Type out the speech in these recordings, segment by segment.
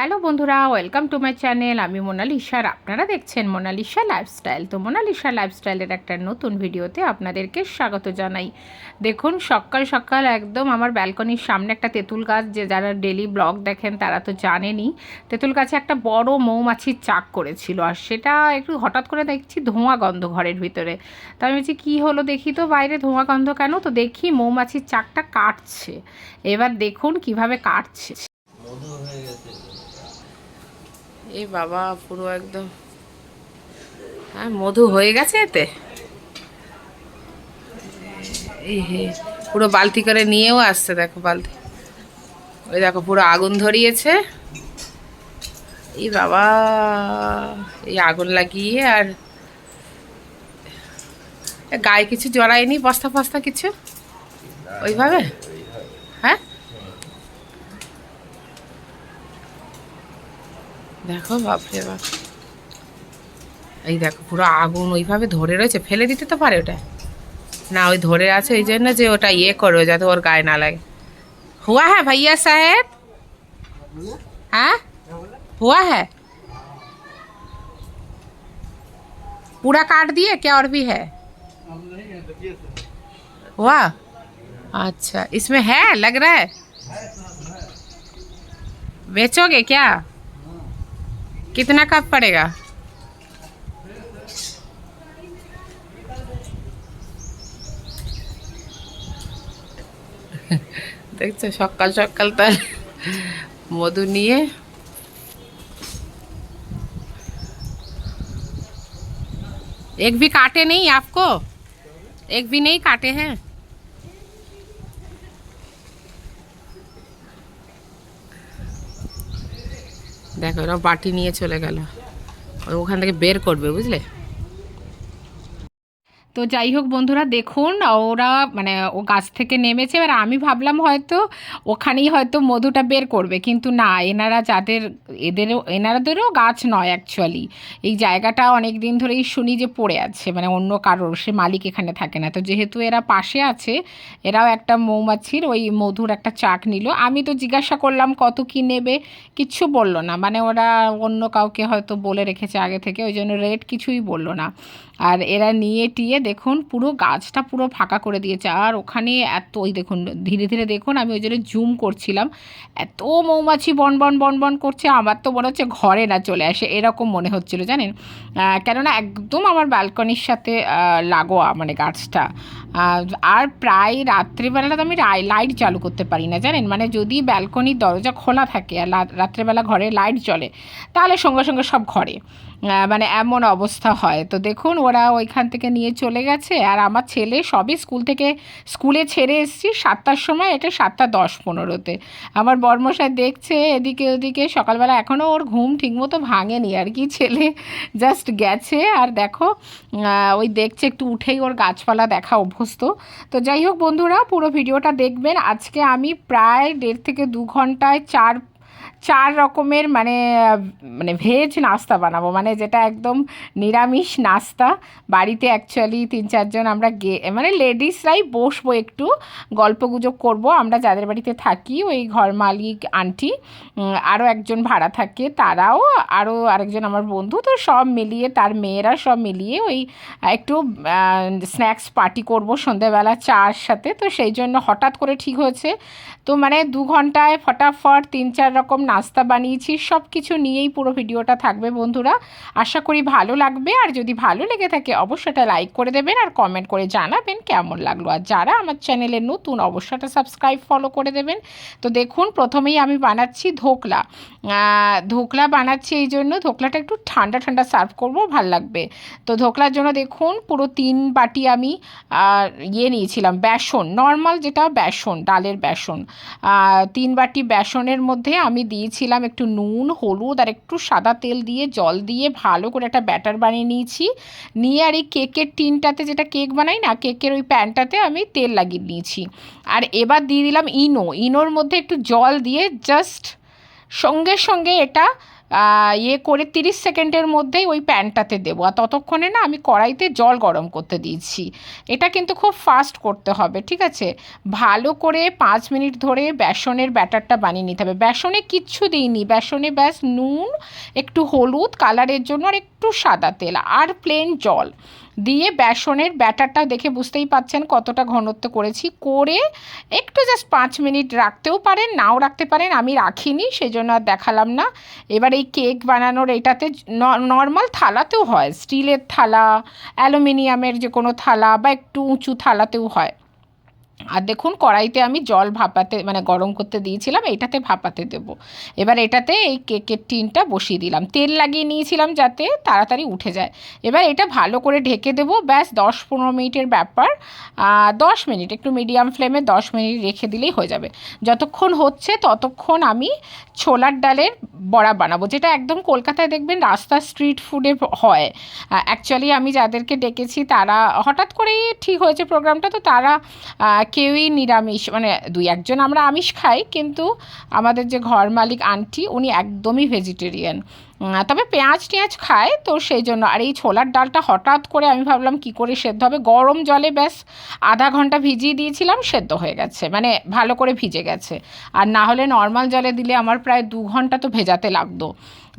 Hello বন্ধুরা, welcome to my channel. আমি মোনালিসা আর আপনারা দেখছেন মোনালিসা লাইফস্টাইল। তো মোনালিসা লাইফস্টাইলের একটা নতুন ভিডিওতে আপনাদেরকে স্বাগত জানাই। দেখুন, সকাল সকাল একদম আমার ব্যালকনির সামনে একটা তেঁতুল গাছ, যে যারা ডেলি ব্লগ দেখেন তারা তো জানেনই। তেঁতুল গাছে একটা বড় মৌমাছির চাক করেছিল আর সেটা একটু হঠাৎ করে দেখছি ধোঁয়া গন্ধ ঘরের ভিতরে। তো আমি বলছি, কী হলো দেখি তো বাইরে ধোঁয়া গন্ধ কেন? তো দেখি মৌমাছির চাকটা কাটছে। এবার দেখুন কীভাবে কাটছে মধু হয়ে গেছে এই বাবা, পুরো একদম। হ্যাঁ মধু হয়ে গেছে এতে? হে, পুরো বালতি করে নিয়েও আসছে, দেখো বালতি। ওই দেখো, পুরো আগুন ধরিয়েছে। এই বাবা, এই আগুন লাগিয়ে আর গায়ে কিছু জড়ায়নি, বস্তা ফস্তা কিছু? ওইভাবে হ্যাঁ দেখো বাপরে বাপ এই দেখো পুরো আগুন ওইভাবে ধরে রয়েছে ফেলে দিতে তো পারে ওটা না ওই ধরে আছে ওই জন্য যে ওটা ইয়ে করো যাতে ওর গায়ে না লাগে হুয়া হ্যাঁ ভাইয়া সাহেব হ্যাঁ हुआ है पूरा काट दिए क्या और भी है हुआ अच्छा इसमें है लग रहा है बेचोगे क्या कितना कप पड़ेगा দেখছো সকাল সকাল তার মধু নিয়ে एक भी काटे नहीं आपको एक भी नहीं काटे हैं দেখো ওরা বাটি নিয়ে চলে গেল। ওখান থেকে বের করবে বুঝলে? তো যাই হোক বন্ধুরা, দেখুন, ওরা মানে ও গাছ থেকে নেমেছে, এবার আমি ভাবলাম হয়তো ওখানেই হয়তো মধুটা বের করবে, কিন্তু না, এনারা যাদের, এদেরও, এনারাদেরও গাছ নয় অ্যাকচুয়ালি এই জায়গাটা অনেক দিন ধরেই শুনি যে পড়ে আছে মানে অন্য কারোর, সে মালিক এখানে থাকে না। তো যেহেতু এরা পাশে আছে, এরাও একটা মৌমাছির, ওই মধুর একটা চাক নিল। আমি তো জিজ্ঞাসা করলাম, কত কি নেবে? কিচ্ছু বলল না। মানে ওরা অন্য কাউকে হয়তো বলে রেখেছে আগে থেকে, ওই জন্য রেট কিছুই বলল না। আর এরা নিয়ে টিয়ে দেখুন, পুরো গাছটা পুরো ফাঁকা করে দিয়েছে। আর ওখানে এত, ওই দেখুন, ধীরে ধীরে দেখুন, আমি ওই জন্য জুম করছিলাম। এত মৌমাছি বন বন বন বন করছে, আমার তো মনে হচ্ছে ঘরে না চলে আসে, এরকম মনে হচ্ছিল, জানেন? কেননা একদম আমার ব্যালকনির সাথে লাগোয়া মানে গাছটা। আর প্রায় রাত্রিবেলা তো আমি লাইট চালু করতে পারি না, জানেন? মানে যদি ব্যালকনির দরজা খোলা থাকে, আর রাত্রেবেলা ঘরে লাইট জ্বলে, তাহলে সঙ্গে সঙ্গে সব ঘরে। মানে এমন অবস্থা হয়। তো দেখুন, ওরা ওইখান থেকে নিয়ে চলে গেছে। আর আমার ছেলে সবই স্কুল থেকে স্কুলে ছেড়ে এসেছি সাতটার সময়, এটা সাতটা দশ পনেরোতে। আমার বর্মশাই দেখছে এদিকে ওদিকে, সকালবেলা এখনও ওর ঘুম ঠিকমতো ভাঙেনি। আর কি ছেলে জাস্ট গেছে। আর দেখো ওই দেখছে একটু উঠেই ওর গাছপালা দেখা অভ্যস্ত। তো যাই হোক বন্ধুরা, পুরো ভিডিওটা দেখবেন। আজকে আমি প্রায় দেড় থেকে দু ঘন্টায় চার চার রকমের মানে মানে ভেজ নাস্তা বানাবো। মানে যেটা একদম নিরামিষ নাস্তা। বাড়িতে অ্যাকচুয়ালি তিন চারজন আমরা গে মানে লেডিসরাই বসবো একটু, গল্প গুজব করব। আমরা যাদের বাড়িতে থাকি, ওই ঘর মালিক আন্টি আরও একজন ভাড়া থাকে, তারাও আরও আরেকজন আমার বন্ধু, তো সব মিলিয়ে, তার মেয়েরা সব মিলিয়ে ওই একটু স্ন্যাক্স পার্টি করব সন্ধেবেলা চার সাথে। তো সেই জন্য হঠাৎ করে ঠিক হয়েছে। তো মানে দু ঘন্টায় ফটাফট তিন চার রকম নাস্তা বানিয়েছি সব কিছু নিয়েই পুরো ভিডিওটা থাকবে বন্ধুরা। আশা করি ভালো লাগবে, আর যদি ভালো লেগে থাকে অবশ্যই এটা লাইক করে দেবেন আর কমেন্ট করে জানাবেন কেমন লাগল। আর যারা আমার চ্যানেলে নতুন অবশ্যই এটা সাবস্ক্রাইব, ফলো করে দেবেন। তো দেখুন, প্রথমেই আমি বানাচ্ছি ধোকলা। ধোকলা বানাচ্ছি এই জন্য ধোকলাটা একটু ঠান্ডা ঠান্ডা সার্ভ করব, ভালো লাগবে। তো ধোকলার জন্য দেখুন, পুরো তিন বাটি আমি ইয়ে নিয়েছিলাম, বেসন, নর্মাল যেটা বেসন, ডালের বেসন। তিন বাটি বেসনের মধ্যে আমি দিয়েছিলাম একটু নুন, হলুদ আর একটু সাদা তেল দিয়ে, জল দিয়ে ভালো করে একটা ব্যাটার বানিয়ে নিয়েছি। নিয়ে আর এই কেকের টিনটাতে যেটা কেক বানাই না, কেকের ওই প্যানটাতে আমি তেল লাগিয়ে নিয়েছি। আর এবার দিয়ে দিলাম ইনো। ইনোর মধ্যে একটু জল দিয়ে জাস্ট সঙ্গে সঙ্গে এটা ইয়ে করে তিরিশ সেকেন্ডের মধ্যেই ওই প্যানটাতে দেবো। আর ততক্ষণে না আমি কড়াইতে জল গরম করতে দিয়েছি। এটা কিন্তু খুব ফাস্ট করতে হবে, ঠিক আছে? ভালো করে পাঁচ মিনিট ধরে বেসনের ব্যাটারটা বানিয়ে নিতে হবে। বেসনে কিচ্ছু দিইনি। বেসনে ব্যাস নুন, একটু হলুদ কালারের জন্য আর একটু সাদা তেল, আর প্লেন জল। দিয়ে বেসনের ব্যাটারটা দেখে বুঝতেই পাচ্ছেন কতটা ঘনত্ব করেছি। করে একটু জাস্ট পাঁচ মিনিট রাখতেও পারেন, নাও রাখতে পারেন, আমি রাখিনি সেই জন্য আর দেখালাম না। এবার এই কেক বানানোর এটাতে নর্মাল থালাতেও হয়, স্টিলের থালা, অ্যালুমিনিয়ামের যে কোনো থালা বা একটু উঁচু থালাতেও হয়। আর দেখুন, কড়াইতে আমি জল ভাপাতে মানে গরম করতে দিয়েছিলাম এটাতে ভাপাতে দেবো। এবার এটাতে এই কেকের টিনটা বসিয়ে দিলাম। তেল লাগিয়ে নিয়েছিলাম যাতে তাড়াতাড়ি উঠে যায়। এবার এটা ভালো করে ঢেকে দেবো। ব্যাস, দশ পনেরো মিনিটের ব্যাপার। দশ মিনিট, একটু মিডিয়াম ফ্লেমে দশ মিনিট রেখে দিলেই হয়ে যাবে। যতক্ষণ হচ্ছে ততক্ষণ আমি ছোলার ডালের বড়া বানাবো, যেটা একদম কলকাতায় দেখবেন রাস্তা স্ট্রিট ফুডে হয়। অ্যাকচুয়ালি আমি যাদেরকে ডেকেছি, তারা হঠাৎ করেই ঠিক হয়েছে প্রোগ্রামটা তো তারা কেউই নিরামিষ মানে দুই একজন আমরা আমিষ খাই, কিন্তু আমাদের যে ঘর মালিক আন্টি, উনি একদমই ভেজিটেরিয়ান তবে পেঁয়াজ টেঁয়াজ খায়, তো সেই জন্য। আর এই ছোলার ডালটা হঠাৎ করে আমি ভাবলাম কি করে সেদ্ধ হবে? গরম জলে ব্যাস, আধা ঘণ্টা ভিজিয়ে দিয়েছিলাম, সেদ্ধ হয়ে গেছে। মানে ভালো করে ভিজে গেছে। আর না হলে নর্মাল জলে দিলে আমার প্রায় দু ঘণ্টা তো ভেজাতে লাগতো।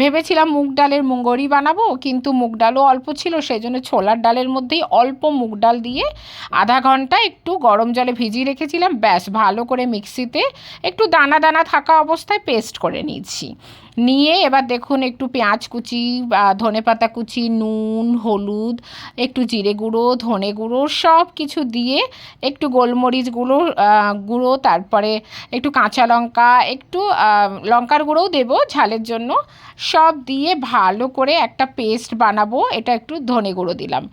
ভেবেছিলাম মুগ ডালের মুঙ্গরি বানাবো, কিন্তু মুগ ডালও অল্প ছিল সেই জন্য ছোলার ডালের মধ্যেই অল্প মুগ ডাল দিয়ে আধা ঘণ্টা একটু গরম জলে ভিজিয়ে রেখেছিলাম। ব্যাস, ভালো করে মিক্সিতে একটু দানা দানা থাকা অবস্থায় পেস্ট করে নিয়েছি। নিয়ে এবার দেখুন একটু পেঁয়াজ কুচি বা ধনে পাতা কুচি, নুন, হলুদ, একটু জিরে গুঁড়ো, ধনে গুঁড়ো সব কিছু দিয়ে একটু গোলমরিচ গুঁড়ো গুঁড়ো, তারপরে একটু কাঁচা লঙ্কা, একটু লঙ্কার গুঁড়োও দেবো ঝালের জন্য। সব দিয়ে ভালো করে একটা পেস্ট বানাবো, এটা একটু ধনে গুঁড়ো দিলাম।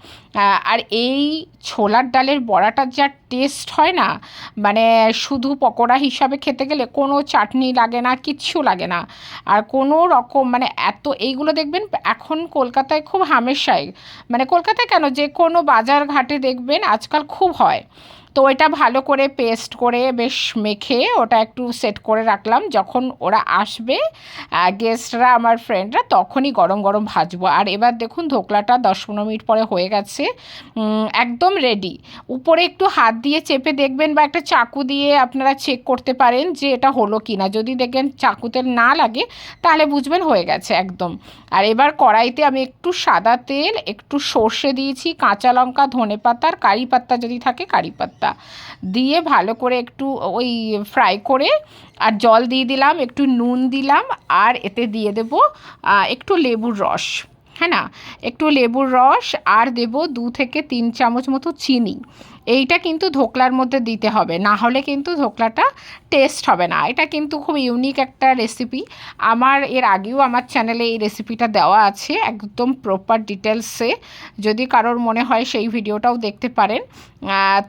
আর এই ছোলার ডালের বড়াটার যা টেস্ট হয় না মানে শুধু পকোড়া হিসাবে খেতে গেলে কোনো চাটনি লাগে না, কিচ্ছু লাগে না। আর কোনো রকম মানে এত, এইগুলো দেখবেন এখন কলকাতায় খুব হামেশাই মানে কলকাতায় কেন যে কোনো বাজার ঘাটে দেখবেন আজকাল খুব হয়। তো এটা ভালো করে পেস্ট করে বেশ মেখে ওটা একটু সেট করে রাখলাম। যখন ওরা আসবে গেস্টরা আমার ফ্রেন্ডরা তখনই গরম গরম ভাজবো। আর এবার দেখুন, ধোকলাটা দশ পনেরো মিনিট পরে হয়ে গেছে। একদম রেডি উপরে একটু হাত দিয়ে চেপে দেখবেন বা একটা চাকু দিয়ে আপনারা চেক করতে পারেন যে এটা হলো কি না যদি দেখেন চাকুতে না লাগে, তাহলে বুঝবেন হয়ে গেছে একদম। আর এবার কড়াইতে আমি একটু সাদা তেল, একটু সর্ষে দিয়েছি, কাঁচা লঙ্কা ধনে পাতা আর কারি পাত্তা যদি থাকে, কারি পাত্তা দিয়ে ভালো করে একটু ওই ফ্রাই করে আর জল দিয়ে দিলাম, একটু নুন দিলাম আর এতে দিয়ে দেবো একটু লেবুর রস। হ্যাঁ না? একটু লেবুর রস আর দেব দু থেকে তিন চামচ মতো চিনি। এইটা কিন্তু ধোকলার মধ্যে দিতে হবে, না হলে কিন্তু ধোকলাটা টেস্ট হবে না। এটা কিন্তু খুব ইউনিক একটা রেসিপি আমার, এর আগেও আমার চ্যানেলে এই রেসিপিটা দেওয়া আছে একদম প্রপার ডিটেলসে যদি কারোর মনে হয় সেই ভিডিওটাও দেখতে পারেন।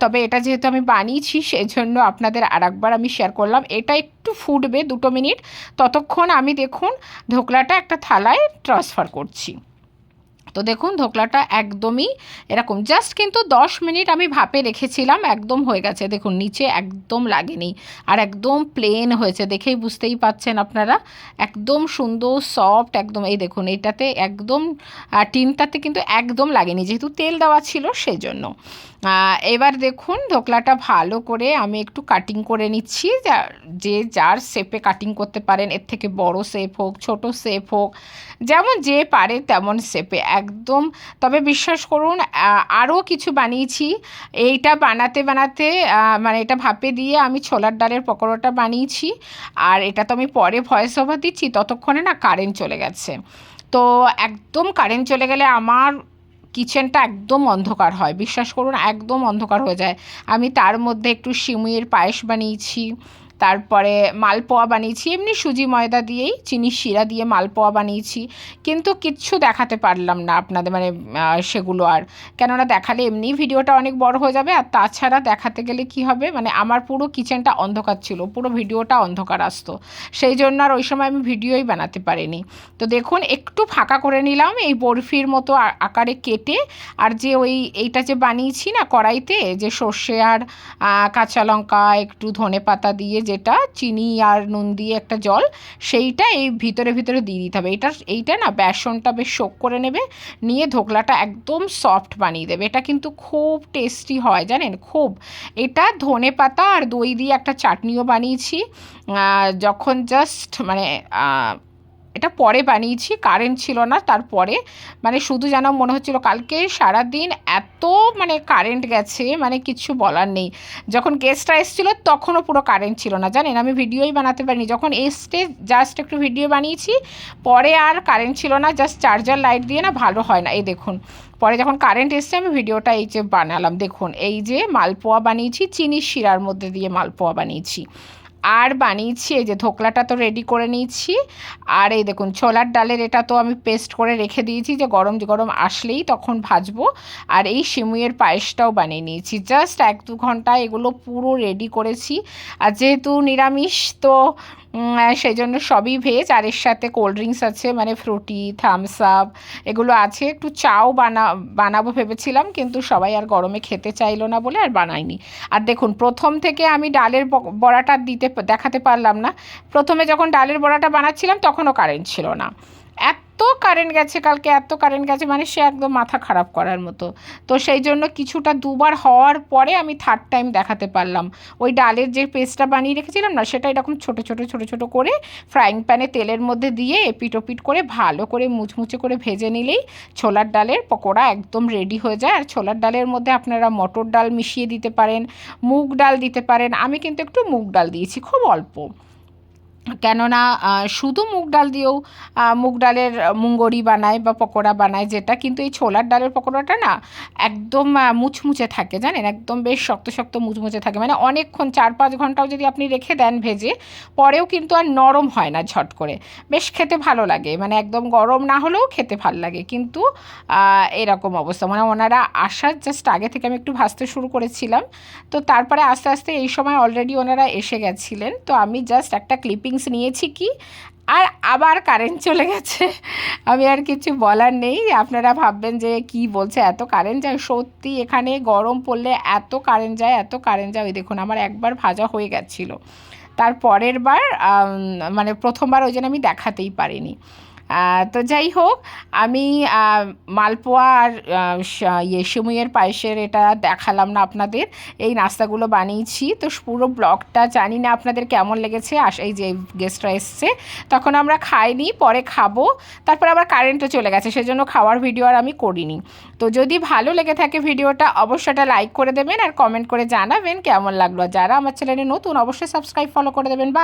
তবে এটা যেহেতু আমি বানিয়েছি সেই জন্য আপনাদের আরেকবার আমি শেয়ার করলাম। এটা একটু ফুটবে, দুটো মিনিট। ততক্ষণ আমি দেখুন, ধোকলাটা একটা থালায় ট্রান্সফার করছি। তো দেখুন, ধোকলাটা একদমই এরকম। জাস্ট কিন্তু দশ মিনিট আমি ভাপে রেখেছিলাম, একদম হয়ে গেছে। দেখুন, নিচে একদম লাগেনি আর একদম প্লেন হয়েছে। দেখেই বুঝতেই পাচ্ছেন আপনারা। একদম সুন্দর সফট একদম। এই দেখুন, এটাতে একদম টিনটাতে কিন্তু একদম লাগেনি। যেহেতু তেল দেওয়া ছিল সেই জন্য এবার দেখুন ধোকলাটা ভালো করে আমি একটু কাটিং করে নিচ্ছি। যা- যে যার শেপে কাটিং করতে পারেন, এর থেকে বড় শেপ হোক, ছোট শেপ হোক, যেমন যে পারে তেমন শেপে একদম, তবে বিশ্বাস করুন আরও কিছু বানিয়েছি। এইটা বানাতে বানাতে মানে এটা ভাপে দিয়ে আমি ছোলার ডালের পকোড়াটা বানিয়েছি। আর এটা তো আমি পরে ভয়েস ওভার দিচ্ছি, ততক্ষণে না কারেন্ট চলে গেছে। তো একদম কারেন্ট চলে গেলে আমার কিচেনটা একদম অন্ধকার হয়। বিশ্বাস করুন, একদম অন্ধকার হয়ে যায়। আমি তার মধ্যে একটু সিমুইয়ের পায়েস বানিয়েছি। তারপরে মালপোয়া বানিয়েছি। এমনি সুজি ময়দা দিয়েই, চিনি শিরা দিয়ে মালপোয়া বানিয়েছি। কিন্তু কিচ্ছু দেখাতে পারলাম না আপনাদের মানে সেগুলো আর। কেননা দেখালে এমনি ভিডিওটা অনেক বড় হয়ে যাবে। আর তাছাড়া দেখাতে গেলে কি হবে মানে আমার পুরো কিচেনটা অন্ধকার ছিল, পুরো ভিডিওটা অন্ধকার আসতো। সেই জন্য আর ওই সময় আমি ভিডিওই বানাতে পারিনি। তো দেখুন, একটু ফাঁকা করে নিলাম এই বরফির মতো আকারে কেটে। আর যে ওই, এইটা যে বানিয়েছি না কড়াইতে, যে সর্ষে আর কাঁচা লঙ্কা, একটু ধনে পাতা দিয়ে যে যেটা চিনি আর নুন দিয়ে একটা জল, সেইটা এই ভিতরে ভিতরে দিয়ে দিতে হবে। এটা, এইটা না বেসনটা বেশ শোক করে নেবে, নিয়ে ধোকলাটা একদম সফট বানিয়ে দেবে। এটা কিন্তু খুব টেস্টি হয়, জানেন? খুব। এটা ধনে পাতা আর দই দিয়ে একটা চাটনিও বানিয়েছি। যখন জাস্ট মানে এটা পরে বানিয়েছি কারেন্ট ছিল না, তারপরে মানে শুধু যেন মনে হচ্ছিল কালকে সারা দিন এত মানে কারেন্ট গেছে মানে কিছু বলার নেই। যখন গেস্টরা এসেছিল তখনও পুরো কারেন্ট ছিল না, জানেন? আমি ভিডিওই বানাতে পারিনি। যখন এসতে জাস্ট একটু ভিডিও বানিয়েছি, পরে আর কারেন্ট ছিল না জাস্ট চার্জার লাইট দিয়ে না ভালো হয় না। এই দেখুন, পরে যখন কারেন্ট এসছে, আমি ভিডিওটা এই যে বানালাম। দেখুন, এই যে মালপোয়া বানিয়েছি, চিনির শিরার মধ্যে দিয়ে মালপোয়া বানিয়েছি। আর বানিয়েছি, এই যে ধোকলাটা তো রেডি করে নিয়েছি। আর এই দেখুন, ছোলার ডালের এটা তো আমি পেস্ট করে রেখে দিয়েছি, যে গরম গরম আসলেই তখন ভাজবো। আর এই সিমুইয়ের পায়েসটাও বানিয়ে নিয়েছি। জাস্ট এক দু ঘণ্টা এগুলো পুরো রেডি করেছি। আর যেহেতু নিরামিষ, তো সেই জন্য সবই ভেজ আর এর সাথে কোল্ড ড্রিঙ্কস আছে মানে ফ্রুটি থামস আপ এগুলো আছে। একটু চাও বানা, বানাবো ভেবেছিলাম, কিন্তু সবাই আর গরমে খেতে চাইলো না বলে আর বানাইনি। আর দেখুন, প্রথম থেকে আমি ডালের বড়াটা দিতে দেখাতে পারলাম না। প্রথমে যখন ডালের বড়াটা বানাচ্ছিলাম তখনও কারেন্ট ছিল না। এত কারেন্ট গেছে কালকে, এত কারেন্ট গেছে মানে সে একদম মাথা খারাপ করার মতো। তো সেই জন্য কিছুটা দুবার হওয়ার পরে আমি থার্ড টাইম দেখাতে পারলাম। ওই ডালের যে পেস্টটা বানিয়ে রেখেছিলাম না, সেটা এরকম ছোট ছোট ছোট ছোট করে ফ্রাইং প্যানে তেলের মধ্যে দিয়ে এপিট ওপিট করে ভালো করে মুচমুচে করে ভেজে নিলেই ছোলার ডালের পকোড়া একদম রেডি হয়ে যায়। আর ছোলার ডালের মধ্যে আপনারা মটর ডাল মিশিয়ে দিতে পারেন, মুগ ডাল দিতে পারেন। আমি কিন্তু একটু মুগ ডাল দিয়েছি, খুব অল্প। কেননা শুধু মুগ ডাল দিয়েও মুগ ডালের মুঙ্গরি বানায় বা পকোড়া বানায় যেটা, কিন্তু এই ছোলার ডালের পকোড়াটা না একদম মুচমুচে থাকে, জানেন? একদম বেশ শক্ত শক্ত, মুচমুচে থাকে। মানে অনেকক্ষণ চার পাঁচ ঘন্টাও যদি আপনি রেখে দেন ভেজে, পরেও কিন্তু আর নরম হয় না ঝট করে। বেশ খেতে ভালো লাগে। মানে একদম গরম না হলেও খেতে ভালো লাগে। কিন্তু এরকম অবস্থা। মানে ওনারা আসার জাস্ট আগে থেকে আমি একটু ভাজতে শুরু করেছিলাম। তো তারপরে আস্তে আস্তে এই সময় অলরেডি ওনারা এসে গেছিলেন। তো আমি জাস্ট একটা ক্লিপিংস নিয়েছি কি? আর আবার কারেন্ট চলে গেছে। আমি আর কিছু বলার নেই। আপনারা ভাববেন যে কি বলছে, এত কারেন্ট যায়? সত্যি এখানে গরম পড়লে এত কারেন্ট যায়, এত কারেন্ট যায়? ওই দেখুন, আমার একবার ভাজা হয়ে গেছিল। তার পরের বার মানে প্রথমবার ওই জন্য আমি দেখাতেই পারিনি। তো যাই হোক, আমি মালপোয়া আর ইয়ে সিমুইয়ের পায়েসের এটা দেখালাম না আপনাদের। এই নাস্তাগুলো বানিয়েছি। তো পুরো ব্লগটা জানি না আপনাদের কেমন লেগেছে। আস, এই যে গেস্টরা এসছে। তখন আমরা খাইনি, পরে খাব। তারপর আবার কারেন্টও চলে গেছে, সেজন্য খাওয়ার ভিডিও আর আমি করিনি। তো যদি ভালো লেগে থাকে ভিডিওটা অবশ্যই এটা লাইক করে দেবেন আর কমেন্ট করে জানাবেন কেমন লাগল। যারা আমার চ্যানেলে নতুন, অবশ্যই সাবস্ক্রাইব ফলো করে দেবেন। বা